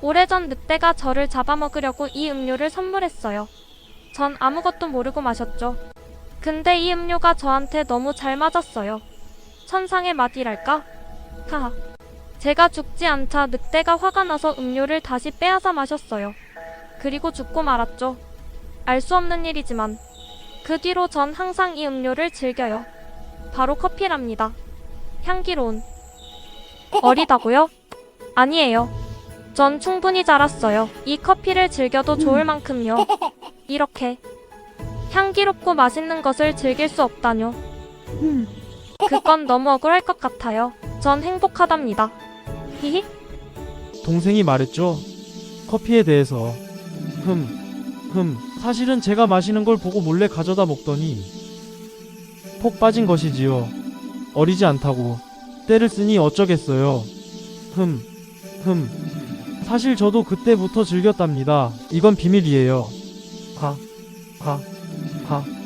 오래전 늑대가 저를 잡아먹으려고 이 음료를 선물했어요. 전 아무것도 모르고 마셨죠. 근데 이 음료가 저한테 너무 잘 맞았어요. 천상의 맛이랄까? 하하. 제가 죽지 않자 늑대가 화가 나서 음료를 다시 빼앗아 마셨어요. 그리고 죽고 말았죠. 알 수 없는 일이지만 그 뒤로 전 항상 이 음료를 즐겨요. 바로 커피랍니다. 향기로운. 어리다고요? 아니에요. 전 충분히 자랐어요. 이 커피를 즐겨도 좋을 만큼요. 이렇게 향기롭고 맛있는 것을 즐길 수 없다뇨. 그건 너무 억울할 것 같아요. 전 행복하답니다. 히히. 동생이 말했죠. 커피에 대해서. 흠, 흠. 사실은 제가 마시는 걸 보고 몰래 가져다 먹더니 폭 빠진 것이지요. 어리지 않다고. 때를 쓰니 어쩌겠어요. 흠, 흠. 사실 저도 그때부터 즐겼답니다. 이건 비밀이에요. 하, 하, 하.